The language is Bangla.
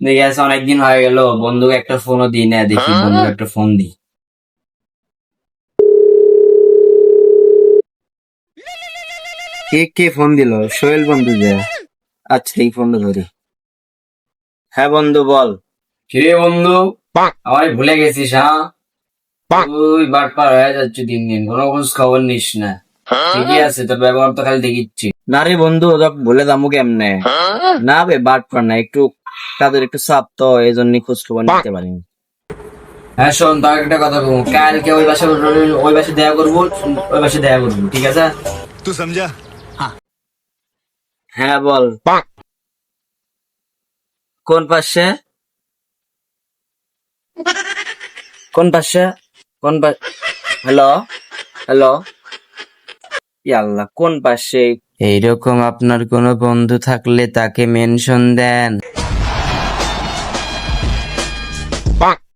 দেখে আছে অনেকদিন হয়ে গেল বন্ধুকে একটা ফোনও দিই না দেখি বন্ধুকে একটা ফোন দিই। কে কে ফোন দিল? সোহেল বন্ধু যে। আচ্ছা এই ফোনটা ধরি। হ্যাঁ বন্ধু বল। কিরে বন্ধু? আমায় ভুলে গেছিস হ্যাঁ? তুই বাট পার হয়ে যাচ্ছ দিন দিন কোনো খোঁজ খবর নিস না। ঠিকই আছে তোর ব্যবহার তো খালি দেখিচ্ছি। না রে বন্ধু ওটা বলে দামু কেমনে? না বে বাট পার না একটু তাদের একটু চাপ তো এই জন্য খোঁজ খবর নিতে পারি হ্যাঁ শোন তার একটা কথা বলব। কালকে ওই বাসে ওই বাসে করব ওই বাসে করব ঠিক আছে? তুই সমঝা? হ্যাঁ।, হ্যাঁ বল। কোন পাশে? কোন পাশে? কোন পাশে হ্যালো হ্যালো আল্লাহ কোন পাশে? এইরকম আপনার কোনো বন্ধু থাকলে তাকে মেনশন দেন।